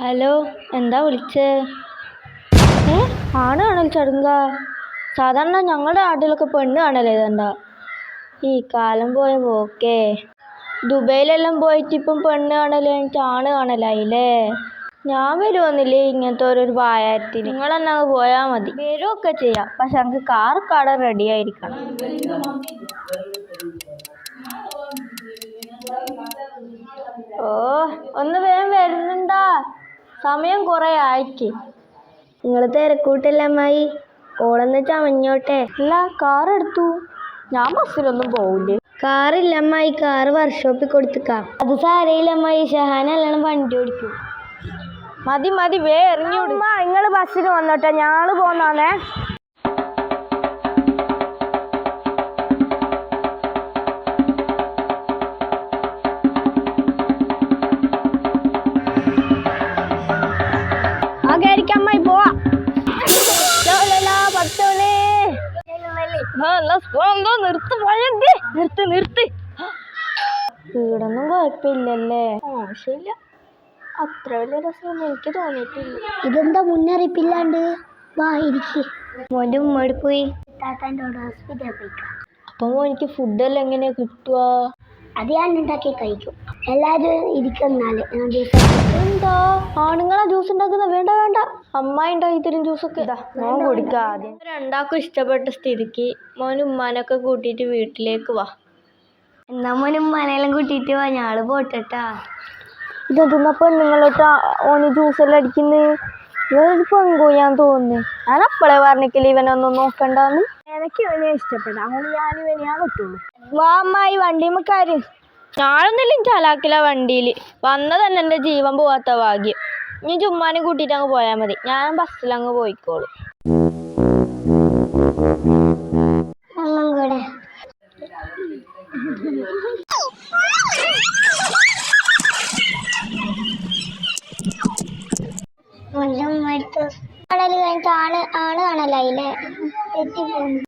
Hello എന്താ വിളിച്ചേ? ഏ ആണ് കാണൽ ചടുങ്ക? സാധാരണ ഞങ്ങളുടെ നാട്ടിലൊക്കെ പെണ്ണ് കാണലേ ഇതെന്താ ഈ കാലം പോയ പോക്കേ. ദുബൈയിലെല്ലാം പോയിട്ട് ഇപ്പം പെണ്ണ് കഴിഞ്ഞിട്ട് ആണ് കാണലായില്ലേ? ഞാൻ വരുമെന്നില്ലേ ഇങ്ങനത്തെ ഓരോരു വായത്തിന് നിങ്ങളെന്നാ പോയാൽ മതി. വരുമൊക്കെ ചെയ്യാം. പക്ഷെ ഞങ്ങൾക്ക് കാർ കാട റെഡി ആയിരിക്കണം. ഓ ഒന്ന് വേഗം വരുന്നുണ്ടാ. സമയം കുറേ ആയിക്ക്. നിങ്ങൾ തിരക്കൂട്ടല്ലേ അമ്മായി അമഞ്ഞോട്ടെ ചമഞ്ഞോട്ടെ. അല്ല കാർ എടുത്തു. ഞാൻ ബസ്സിലൊന്നും പോവില്ലേ. കാറില്ല അമ്മായി കാറ് വർക്ക്ഷോപ്പിൽ കൊടുത്തേക്കാം. അത് സാരയില്ല ഷഹാനല്ലാണ് ഷഹാന നല്ലോണം വണ്ടി ഓടിക്കും. മതി മതി വേ എറിഞ്ഞോട് നിങ്ങൾ ബസ്സിൽ വന്നോട്ടെ. ഞങ്ങൾ പോന്നാണേ നിർത്ത് പോയത് നിർത്ത് നിർത്ത്. വീടൊന്നും കുഴപ്പമില്ലല്ലേ? മോശമില്ല അത്ര വലിയ രസമൊന്നും എനിക്ക് തോന്നിയിട്ടില്ല. ഇതെന്താ മുന്നറിയിപ്പില്ലാണ്ട്? വാ ഇരിക്ക്. മോന്റെ ഉമ്മയോട് പോയി? താത്താന്റെ ഹോസ്പിറ്റലിൽ പോയിക്കാം അപ്പൊ മോനിക്ക് ഫുഡെല്ലാം എങ്ങനെ കിട്ടുക? അത് ഞാൻ ഉണ്ടാക്കി കഴിക്കും. എല്ലാവരും ഇരിക്കുന്നാൽ എന്താ? ജ്യൂസ് ഉണ്ടാക്കി തരും ജ്യൂസൊക്കെ മോൻ കുടിക്ക ആദ്യം. രണ്ടാൾക്കും ഇഷ്ടപ്പെട്ട സ്ഥിതിക്ക് മോൻ ഉമ്മാനൊക്കെ കൂട്ടിയിട്ട് വീട്ടിലേക്ക് വാ. എന്നാ മോനും ഉമ്മാനെല്ലാം കൂട്ടിയിട്ട് വാ ഞാൾ പോട്ടെട്ടാ. ഇതെന്താ പെണ്ണുങ്ങളോട്ട് ഓന് ജ്യൂസെല്ലാം അടിക്കുന്നത് ഇവനൊരു ഞാൻ തോന്നുന്നു. ഞാൻ അപ്പളെ പറഞ്ഞിക്കില്ല ഇവനൊന്നും നോക്കണ്ടെന്ന്? എനിക്ക് ഇവനെ ഇഷ്ടപ്പെട്ട അങ്ങനെ ഞാൻ ഇവനെയാ കിട്ടുള്ളൂ വാ അമ്മായി വണ്ടിമക്കാര് ഞാനൊന്നില്ല ചാലാക്കില്ല വണ്ടിയിൽ വന്നതന്നെ എന്റെ ജീവൻ പോവാത്ത ഭാഗ്യം. ഇനി ചുമ്മാനെ കൂട്ടിട്ട് അങ്ങ് പോയാൽ മതി. ഞാൻ ബസ്സിൽ അങ്ങ് പോയിക്കോളും. കടൽ ആണ് ആണ് കാണലായില്ലേ തെറ്റിപ്പോന്നു